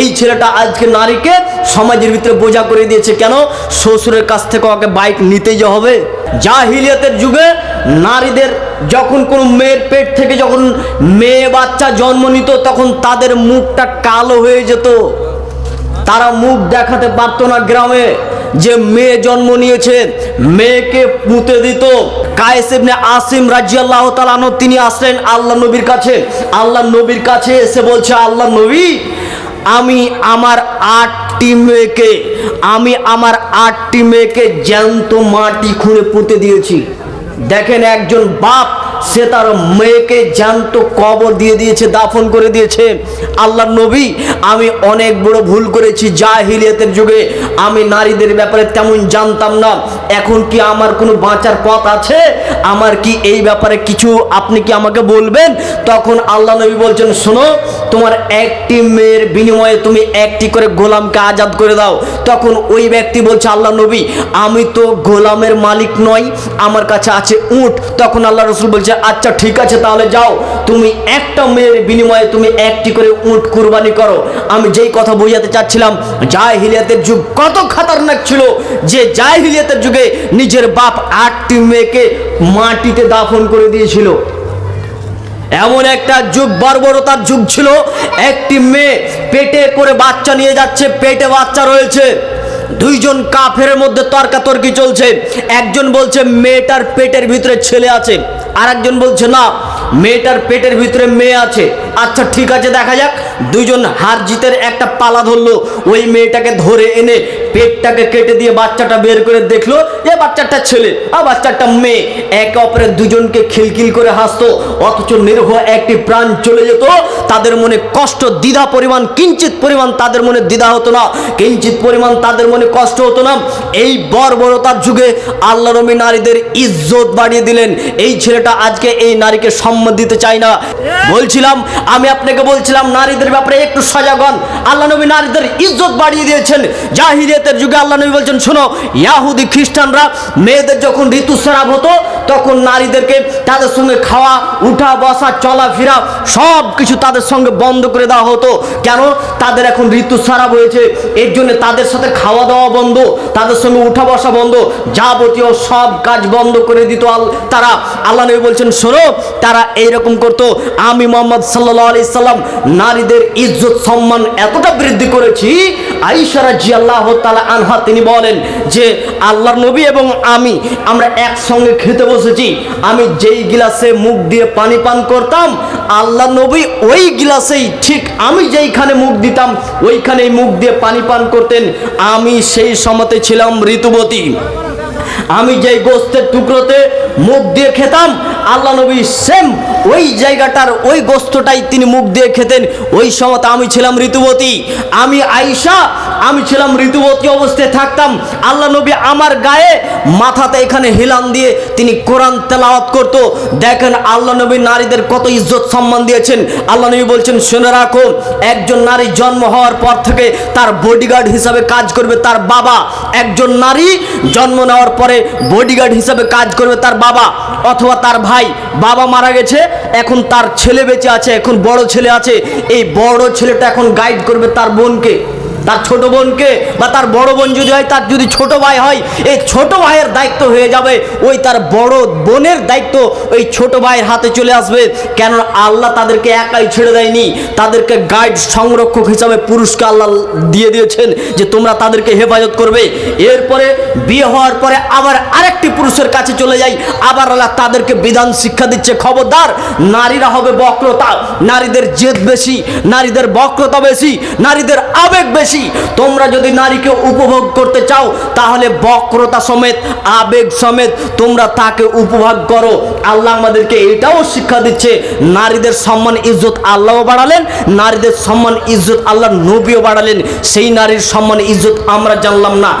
এই ছেলেটা আজকে নারীকে সমাজের ভিতরে বোঝা করে দিয়েছে কেন? শ্বশুরের কাছ থেকে ওকে বাইক নিতেই যে হবে। জাহিলিয়াতের যুগে নারীদের যখন কোনো মেয়ের পেট থেকে যখন মেয়ে বাচ্চা জন্ম নিত, তখন তাদের মুখটা কালো হয়ে যেত। তারা মুখ দেখাতে পারতো না গ্রামে। যে মেয়ে জন্ম নিয়েছে, মেয়েকে পুঁতে দিত। কায়েস ইবনে আসিম রাজিয়াল্লাহ তালানো তিনি আসলেন আল্লাহ নবীর কাছে। আল্লাহ নবীর কাছে এসে বলছে, আল্লাহ নবী আমি আমার আটটি মেয়েকে আমি আমার আটটি মেয়েকে জ্যান্ত মাটি খুঁড়ে পুঁতে দিয়েছি। দেখেন একজন বাপ সে তার মেয়েকে জ্যান্ত কবর দিয়ে দিয়েছে, দাফন করে দিয়েছে। আল্লাহ নবী, আমি অনেক বড় ভুল করেছি জাহিলিয়াতের যুগে। আমি নারীদের ব্যাপারে তেমন জানতাম না। এখন কি আমার কোনো বাঁচার পথ আছে? আমার কি এই ব্যাপারে কিছু আপনি কি আমাকে বলবেন? তখন আল্লাহ নবী বলছেন, শোনো, তোমার একটি মেয়ের বিনিময়ে তুমি একটি করে গোলামকে আজাদ করে দাও। তখন ওই ব্যক্তি বলছে, আল্লাহ নবী, আমি তো গোলামের মালিক নই, আমার কাছে আছে উট। তখন আল্লাহ রসুল বলছে আচ্ছা ঠিক আছে, তাহলে যাও। তুমি একটা মেয়ের বিনিময়ে তুমি একটি করে উট কুরবানি করো। আমি যেই কথা বোঝাতে চাচ্ছিলাম, জাহিলিয়াতের যুগ কত খাতারনাক ছিল যে জাহিলিয়াতের যুগে নিজের বাপ আটটি মেয়েকে মাটিতে দাফন করে দিয়েছিল। এমন একটা যুগ, বর্বরতার যুগ ছিল। একটি মেয়ে পেটে করে বাচ্চা নিয়ে যাচ্ছে, পেটে বাচ্চা রয়েছে। দুইজন কাফের মধ্যে তর্কাতর্কি চলছে। একজন বলছে, মেয়েটার পেটের ভিতরে ছেলে আছে। আর একজন বলছে না মেয়েটার পেটের ভিতরে মেয়ে আছে। আচ্ছা ঠিক আছে, দেখা যাক। দুইজন হার জিতের একটা পালা ধরলো। ওই মেয়েটাকে ধরে এনে পেটটাকে কেটে দিয়ে বাচ্চাটা বের করে দেখল এ বাচ্চাটা ছেলে আর বাচ্চাটা মেয়ে। একে অপরের দুজনকে খিলখিল করে হাসতো, অথচ নির্ভ একটি প্রাণ চলে যেত। তাদের মনে কষ্ট, দ্বিধা পরিমাণ কিঞ্চিত পরিমাণ তাদের মনে দ্বিধা হতো না কিঞ্চিত পরিমাণ তাদের মনে কষ্ট হতো না। এই বর্বরতার যুগে আল্লাহ রবি নারীদের ইজ্জত বাড়িয়ে দিলেন। এই ছেলেটা আজকে এই নারীকে সম্মান দিতে চায় না। বলছিলাম, আমি আপনাকে বলছিলাম, নারীদের ব্যাপারে একটু সজাগন আল্লাহ নবী নারীদের ইজ্জত বাড়িয়ে দিয়েছেন। জাহিরিয়তের যুগে আল্লাহ নবী বলছেন, শোনো, ইয়াহুদি খ্রিস্টানরা মেয়েদের যখন ঋতুস্রাব হতো, তখন নারীদেরকে তাদের সঙ্গে খাওয়া, উঠা, বসা, চলাফেরা সব কিছু তাদের সঙ্গে বন্ধ করে দেওয়া হতো। কেন? তাদের এখন ঋতুস্রাব হয়েছে। এর জন্য তাদের সাথে খাওয়া দাওয়া বন্ধ, তাদের সঙ্গে উঠা বসা বন্ধ, যাবতীয় সব কাজ বন্ধ করে দিত তারা। আল্লাহ নবী বলছেন, শোনো, তারা এইরকম করতো। আমি মোহাম্মদ সাল্লাহ আলি সাল্লাম নারীদের ইজ্জত, সম্মান এতটা বৃদ্ধি করেছি আইসারা জি আল্লাহ তালা আনহা তিনি বলেন যে, আল্লাহর নবী এবং আমি, আমরা একসঙ্গে খেতে বসেছি। আমি যেই গিলাসে মুখ দিয়ে পানি পান করতাম আল্লাহ নবী ওই গিলাসেই ঠিক আমি যেইখানে মুখ দিতাম, ওইখানেই মুখ দিয়ে পানি পান করতেন। আমি সেই সময়তে ছিলাম ঋতুবতী। আমি যেই গোস্তের টুকরোতে মুখ দিয়ে খেতাম আল্লাহ নবী সেম ওই জায়গাটার ওই গোস্তটাই তিনি মুখ দিয়ে খেতেন। ওই সময়তে আমি ছিলাম ঋতুবতী। আমি আইসা আমি ছিলাম ঋতুবতী অবস্থায় থাকতাম। আল্লাহ নবী আমার গায়ে মাথাতে এখানে হিলান দিয়ে তিনি কোরআন তেলাওয়াত করতো। দেখেন আল্লাহ নবী নারীদের কত ইজ্জত সম্মান দিয়েছেন। আল্লাহ নবী বলছেন, শুনে রাখো, একজন নারী জন্ম হওয়ার পর থেকে তার বডিগার্ড হিসাবে কাজ করবে তার বাবা। একজন নারী জন্ম নেওয়ার পরে বডিগার্ড হিসাবে কাজ করবে তার বাবা। অথবা তার ভাই বাবা মারা গেছে, এখন তার ছেলে বেঁচে আছে, এখন বড় ছেলে আছে, এই বড় ছেলেটা এখন গাইড করবে তার বোনকে। তার ছোট বোনকে বা তার বড় বোন যদি হয়, তার যদি ছোট ভাই হয়, এই ছোট ভাইয়ের দায়িত্ব হয়ে যাবে। ওই তার বড় বোনের দায়িত্ব ওই ছোট ভাইয়ের হাতে চলে আসবে। কেন আল্লাহ তাদেরকে একাই ছেড়ে দেয়নি। তাদেরকে গাইড সংরক্ষক হিসাবে পুরুষকে আল্লাহ দিয়ে দিয়েছেন যে তোমরা তাদেরকে হেফাজত করবে। এরপরে বিয়ে হওয়ার পরে আবার আরেকটি পুরুষের কাছে চলে যাই। আবার আল্লাহ তাদেরকে বিধান শিক্ষা দিচ্ছে, খবরদার, নারীরা হবে বক্রতা। নারীদের জেদ বেশি, নারীদের বক্রতা বেশি, নারীদের আবেগ বেশি তোমরা যদি নারীকে উপভোগ করতে চাও, তাহলে বক্রতা সমেত, আবেগ সমেত তোমরা তাকে উপভোগ করো। আল্লাহ আমাদেরকে এটাও শিক্ষা দিচ্ছে, নারীদের সম্মান, ইজ্জত আল্লাহও বাড়ালেন, নারীদের সম্মান, ইজ্জত আল্লাহ নবীও বাড়ালেন। সেই নারীর সম্মান, ইজ্জত আমরা জানলাম না।